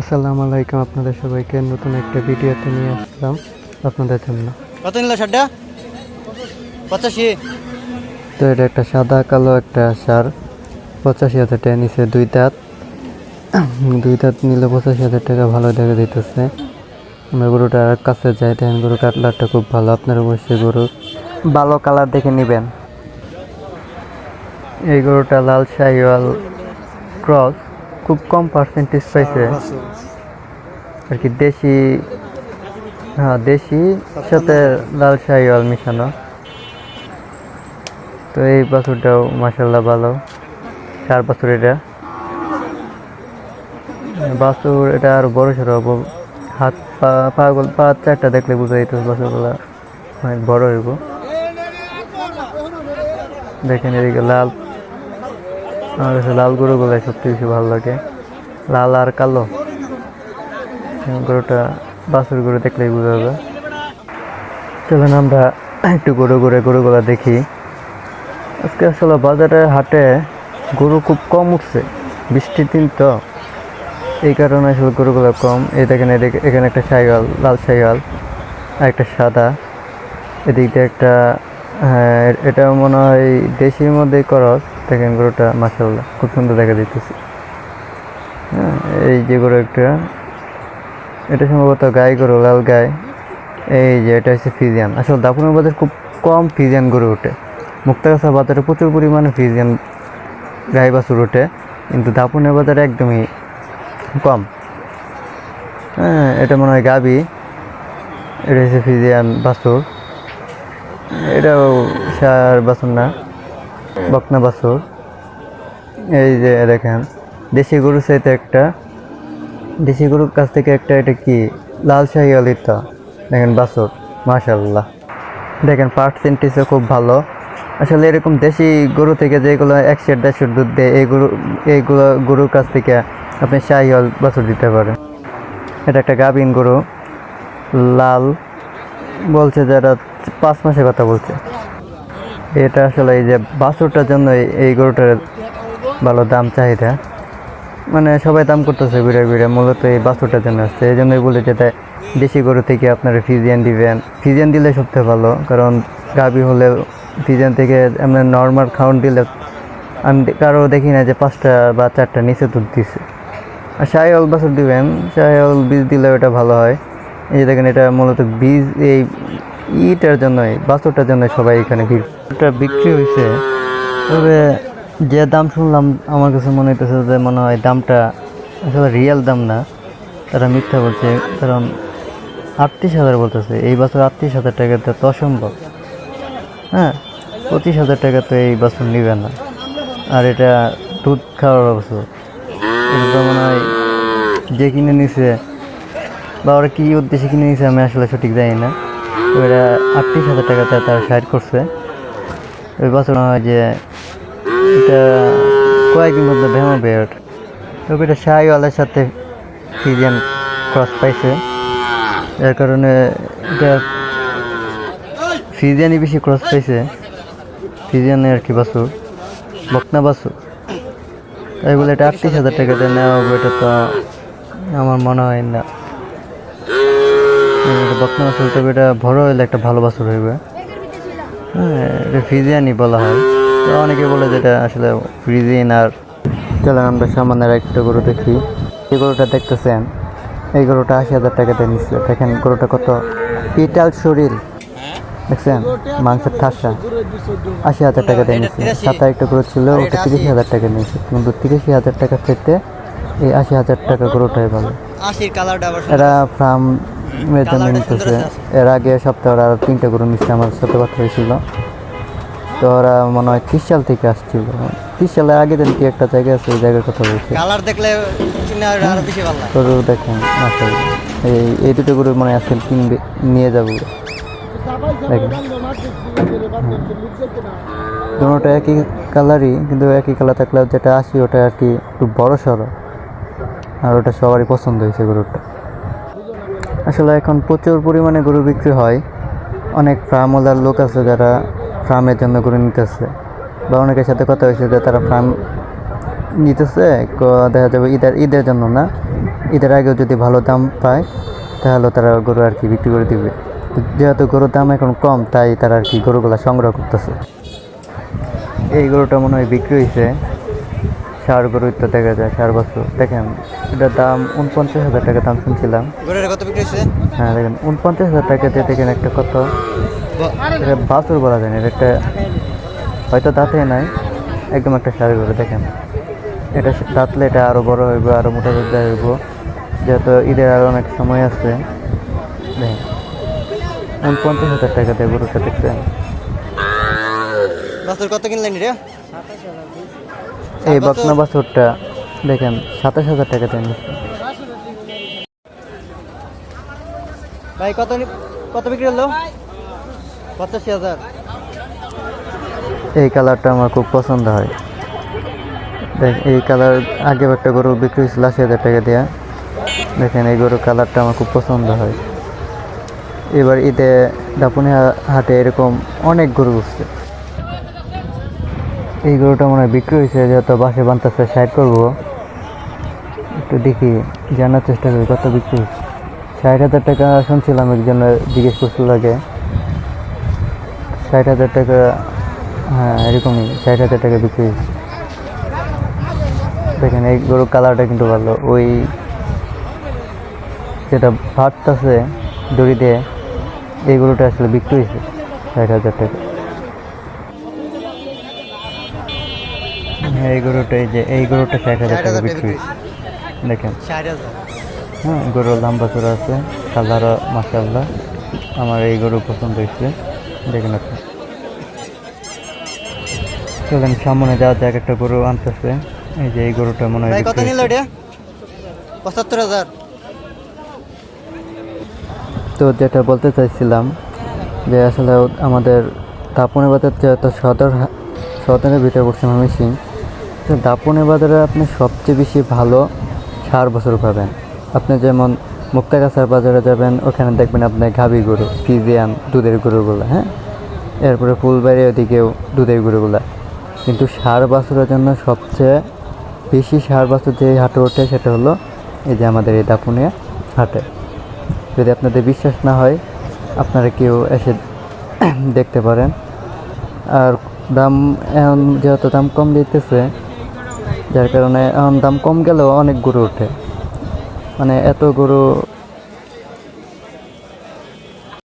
আসসালামু আলাইকুম আপনাদের সবাইকে। নতুন একটা ভিডিওতে নিয়ে আসলাম আপনাদের জন্য। কত নিল শার্টটা পঁচাশি। তো এটা একটা সাদা কালো একটা সার। পঁচাশি হাজার টাকা নিচে দুই দাঁত। দুই দাঁত নিলে পঁচাশি হাজার টাকা ভালো দেখা দিতেছে আমরা গরুটার কাছে যাই দেখেন গরু কাটলারটা খুব ভালো। আপনারা অবশ্যই গরু ভালো কালার দেখে নেবেন। এই গরুটা লাল শাহিওয়াল ক্রস। খুব কম পার্সেন্টেজ পাইছে। আর কি দেশি হ্যাঁ দেশি সাথে লাল শাহিওয়াল মিশানো। তো এই বাছুরটাও মাসাল্লাহ ভালো। চার বছর এটা। বাছুর এটা আর বড় সড়ো হব। হাত পা পাগল পা চারটা দেখলে বুঝা যেত বাছুরগুলা অনেক বড় হইব। দেখেন এদিকে লাল কাছে লাল গরুগুলো সবচেয়ে বেশি ভালো লাগে। লাল আর কালো। গরুটা বাছুর গরু দেখলেই বোঝা যাবে। চলুন আমরা একটু গরু ঘুরে গরুগুলো দেখি। আজকে আসলে বাজারে, হাটে গরু খুব কম উঠছে। বৃষ্টির দিন তো। এই কারণে আসলে গরুগুলো কম। এই দেখেন এদিকে এখানে একটা সাইকেল লাল সাইকেল আর একটা সাদা। এদিক দিয়ে একটা হ্যাঁ এটা মনে হয় দেশির মধ্যেই করস দেখেন গরুটা মাসাল্লাহ খুব সুন্দর দেখা দিতেছে হ্যাঁ এই যে গরু একটা, এটা সম্ভবত গাই গরু, লাল গাই। এই যে, এটা হচ্ছে ফিজিয়ান। আসলে দাপুনের বাজার খুব কম ফিজিয়ান গরু ওঠে। মুক্তাগাছা বাজারে প্রচুর পরিমাণে ফিজিয়ান গাই বাছুর ওঠে, কিন্তু দাপুনের বাজারে একদমই কম। হ্যাঁ এটা মনে হয় গাবি, এটা হচ্ছে ফিজিয়ান বাছুর। এটাও সার বাছুর না। বকনা বাছুর। এই যে দেখেন, দেশি গরু চাইতে একটা, দেশি গরুর কাছ থেকে একটা, এটা কি? লাল শাহি আলিতা দেখেন বাছুর মাশাল্লাহ দেখেন পার্সেন্টেজও খুব ভালো। আসলে এরকম দেশি গরু থেকে যেগুলো একশো দেড়শো দুধ দেয়, এই গরু, এইগুলো গরুর কাছ থেকে আপনি শাহিওয়াল বাছুর দিতে পারেন। এটা একটা গাভিন গরু, লাল। বলছে যারা পাঁচ মাসের কথা বলছে। এটা আসলে এই যে বাছুরটার জন্য এই- গরুটার ভালো দাম, চাহিদা। মানে সবাই দাম করতেছে ঘুরে ঘুরে, মূলত এই বাছুরটার জন্য আসছে। এই জন্যই বলে যেটা দেশি গরু থেকে আপনারা ফিজিয়ান দিবেন ফিজিয়ান দিলে সবথেকে ভালো, কারণ গাভি হলে ফিজিয়ান থেকে আমরা নর্মাল খাউন্ট দিলে আমি কারও দেখি না যে পাঁচটা বা চারটা নিচে দুধ দিছে। আর শাহিওয়াল বাছুর দিবেন শাহিওয়াল বীজ দিলে ওটা ভালো হয়। এই যে দেখেন, এটা মূলত বীজ, এই ইটার জন্যই, বাছুরটার জন্য সবাই এখানে ভিড়টা বিক্রি হয়েছে তবে যে দাম শুনলাম, আমার কাছে মনে হইতেছে যে মনে হয় দামটা আসলে রিয়েল দাম না। তারা মিথ্যা বলছে, কারণ আটত্রিশ হাজার বলতেছে, এই বছর আটত্রিশ হাজার টাকাতে তো অসম্ভব। হ্যাঁ পঁচিশ হাজার টাকা তো এই বছর নিবে না। আর এটা দুধ খাওয়ার বছর এটা মনে হয় যে কিনে নিছে, বা ওরা কী উদ্দেশ্যে কিনে নিছে আমি আসলে সঠিক জানি না। এটা আটত্রিশ হাজার টাকাতে তারা সাইড করছে। ওই বছর হয় যে এটা কয়েকদিন মধ্যে ভেঙে ওঠে তবে এটা শাহিওয়ালের সাথে ফিজিয়ান ক্রস পাইছে। এর কারণে এটা ফিজিয়ানই বেশি ক্রস পাইছে। ফিজিয়ানে আর কি বাসুর বকনা বাসুর তাই বলে এটা আটত্রিশ হাজার টাকাতে নেওয়া হবে, এটা তো আমার মনে হয় না। এটা বকনা বাসুর তবে এটা বড় হলে একটা ভালো বাসুর হইবে। হ্যাঁ এটা ফিজিয়ানই বলা হয়। তো অনেকে বলে যেটা আসলে ফ্রিজিয়ান আর চলেন আমরা সামান্য একটা গরু দেখি। এই গরুটা দেখতেছেন? এই গরুটা আশি হাজার টাকাতে নিচ্ছে। দেখেন গরুটা কত পিটাল শরীর। দেখছেন? মাংসের ঠাসা। আশি হাজার টাকাতে নিচ্ছে। সাথে একটা গরু ছিল ওটা তিরিশ হাজার টাকা নিয়েছে কিন্তু তিরিশ হাজার টাকা থেকে এই আশি হাজার টাকা গরুটাই ভালো। আশির কালারটা জন্য নিতেছে এর আগে সপ্তাহে ওরা আরও তিনটে গরু নিচ্ছে আমার সাথে কথা হয়েছিল। তো ওরা মনে হয় ত্রিশ সাল থেকে আসছিল। ত্রিশ সালের আগে দিন কি একটা জায়গা আছে ওই জায়গার কথা বলছে। কালার দেখলে গরু দেখেন মাসাল এই এই দুটো গরু মানে আজকাল কিনবে নিয়ে যাব। দেখেন। দুটোটা একই কালারই কিন্তু একই কালার থাকলে যেটা আসি ওটা আর কি একটু বড় সড়ো আর ওটা সবারই পছন্দ হয়েছে গরুটা। আসলে এখন প্রচুর পরিমাণে গরু বিক্রি হয়। অনেক ফার্মওয়ালার লোক আছে যারা ফার্মের জন্য গরু নিতেছে। বা অনেকের সাথে কথা হয়েছে যে তারা ফার্ম নিতেছে দেখা যাবে ঈদের ঈদের জন্য না। ঈদের আগেও যদি ভালো দাম পায়, তাহলে তারা গরু আর কি বিক্রি করে দিবে। যেহেতু গরুর দাম এখন কম, তাই তারা আর কি গরুগুলো সংগ্রহ করতেছে। এই গরুটা মনে হয় বিক্রি হয়েছে। ষাড় গরু তো দেখা যায় ষাড় বছর। দেখেন এটার দাম উনপঞ্চাশ হাজার টাকা দাম শুনছিলাম। কত বিক্রি হয়েছে হ্যাঁ দেখেন উনপঞ্চাশ হাজার টাকা দিয়ে দেখেন একটা কত। এটা বাছুর বলা যায় না এটা একটা হয়তো দাঁতে নাই একদম একটা সার করে দেখেন। এটা দাঁতলে এটা আরও বড় হইব আরও মোটা দুধ হইব। যেহেতু ঈদের আরও অনেক সময় আছে দেখেন উনপঞ্চাশ হাজার টাকা দিয়ে গরুটা দেখছেন। বাছুর কত কিনলেন রে? এই বকনা বাছুরটা দেখেন সাতাশ হাজার টাকা নিচ্ছে। ভাই কত কত বিক্রি হলো? পঁচাশি হাজার। এই কালারটা আমার খুব পছন্দ হয়। দেখ এই কালার আগে একটা গরু বিক্রি হয়েছিল আশি হাজার টাকা দেওয়া দেখেন এই গরুর কালারটা আমার খুব পছন্দ হয়। এবার ঈদে দাপুনি হাটে এরকম অনেক গরু উঠছে। এই গরুটা মনে হয় বিক্রি হয়েছে যেহেতু বাসে বানতেছে সাইড করব। একটু দেখি জানার চেষ্টা করি কত বিক্রি? ষাট হাজার টাকা শুনছিলাম একজনের জিজ্ঞেস করছিল আগে ষাট হাজার টাকা হ্যাঁ এরকমই ষাট হাজার টাকা বিক্রি। হয়েছে। দেখেন এই গরুর কালারটা কিন্তু ভালো। ওই যেটা ভাতটাছে দড়ি দিয়ে এই গরুটা আসলে বিক্রি হয়েছে ষাট হাজার টাকা। এই গরুটা এই যে এই গরুটা ষাট হাজার টাকা বিক্রি হয়েছে। দেখেন। হ্যাঁ গরুর লম্বা চূড়া আছে কালারও মাসাল্লাহ আমার এই গরু পছন্দ হয়েছে দেখেন আপনি। চলেন সামনে যাওয়া যাক একটা গরু আনতেছে। এই যে এই গরুটা মনে হয় কত নিল এটা? পঁচাত্তর হাজার। তো যেটা বলতে চাইছিলাম যে আসলে আমাদের দাপনে বাজার যেহেতু সদর সদরের ভিতরে পড়ছে ময়মনসিং তো দাপনে বাজারে আপনি সবচেয়ে বেশি ভালো সার বছর পাবেন। আপনি যেমন মুক্তাগাছার বাজারে যাবেন, ওখানে দেখবেন আপনি গাভী গরু, ফিজিয়ান, দুধের গরুগুলো হ্যাঁ? এরপরে ফুলবাড়ি ওদিকেও দুধের গরুগুলা। কিন্তু সার বাছুরের জন্য সবচেয়ে বেশি সার বাছুর যে হাটে ওঠে সেটা হলো এই যে আমাদের এই দাপুনিয়া হাটে। যদি আপনাদের বিশ্বাস না হয়, আপনারা কেউ এসে দেখতে পারেন। আর দাম যেহেতু দাম কম দিতেছে যার কারণে এখন দাম কম গেলেও অনেক গরু ওঠে। মানে এত গরু